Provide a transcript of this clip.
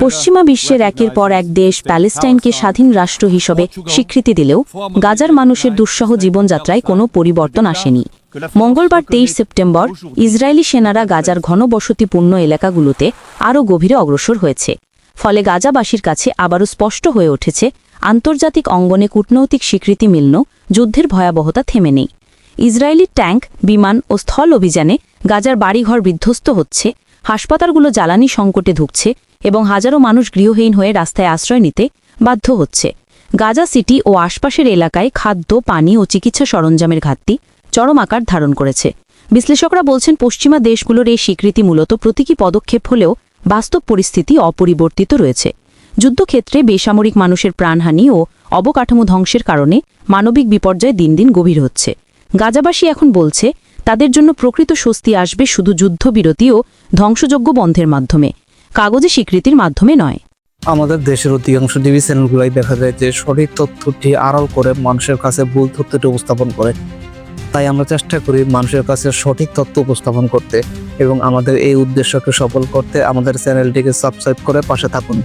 পশ্চিমা বিশ্বের একের পর এক দেশ প্যালেস্টাইনকে স্বাধীন রাষ্ট্র হিসেবে স্বীকৃতি দিলেও গাজার মানুষের দুঃসহ জীবনযাত্রায় কোনো পরিবর্তন আসেনি। মঙ্গলবার তেইশ সেপ্টেম্বর ইসরায়েলি সেনারা গাজার ঘনবসতিপূর্ণ এলাকাগুলোতে আরও গভীরে অগ্রসর হয়েছে। ফলে গাজাবাসীর কাছে আবারও স্পষ্ট হয়ে উঠেছে, আন্তর্জাতিক অঙ্গনে কূটনৈতিক স্বীকৃতি মিলন যুদ্ধের ভয়াবহতা থেমে নেই। ইসরায়েলি ট্যাঙ্ক, বিমান ও স্থল অভিযানে গাজার বাড়িঘর বিধ্বস্ত হচ্ছে, হাসপাতালগুলো জ্বালানি সংকটে ধুকছে এবং হাজারো মানুষ গৃহহীন হয়ে রাস্তায় আশ্রয় নিতে বাধ্য হচ্ছে। গাজা সিটি ও আশপাশের এলাকায় খাদ্য, পানি ও চিকিৎসা সরঞ্জামের ঘাটতি চরম আকার ধারণ করেছে। বিশ্লেষকরা বলছেন, পশ্চিমা দেশগুলোর এই স্বীকৃতি মূলত প্রতীকী পদক্ষেপ হলেও বাস্তব পরিস্থিতি অপরিবর্তিত রয়েছে। যুদ্ধক্ষেত্রে বেসামরিক মানুষের প্রাণহানি ও অবকাঠামো ধ্বংসের কারণে মানবিক বিপর্যয় দিন দিন গভীর হচ্ছে। গাজাবাসী এখন বলছে, তাদের জন্য প্রকৃত স্বস্তি আসবে শুধু যুদ্ধবিরতি ও ধ্বংসযোগ্য বন্ধের মাধ্যমে। কাগজে স্বীকৃতির মাধ্যমে নয়। আমাদের দেশের অধিকাংশ টিভি চ্যানেলগুলোই দেখা যায় যে সঠিক তথ্যটি আড়াল করে মানুষের কাছে ভুল তথ্যটি উপস্থাপন করে। তাই আমরা চেষ্টা করি মানুষের কাছে সঠিক তথ্য উপস্থাপন করতে এবং আমাদের এই উদ্দেশ্যকে সফল করতে আমাদের চ্যানেলটিকে সাবস্ক্রাইব করে পাশে থাকুন।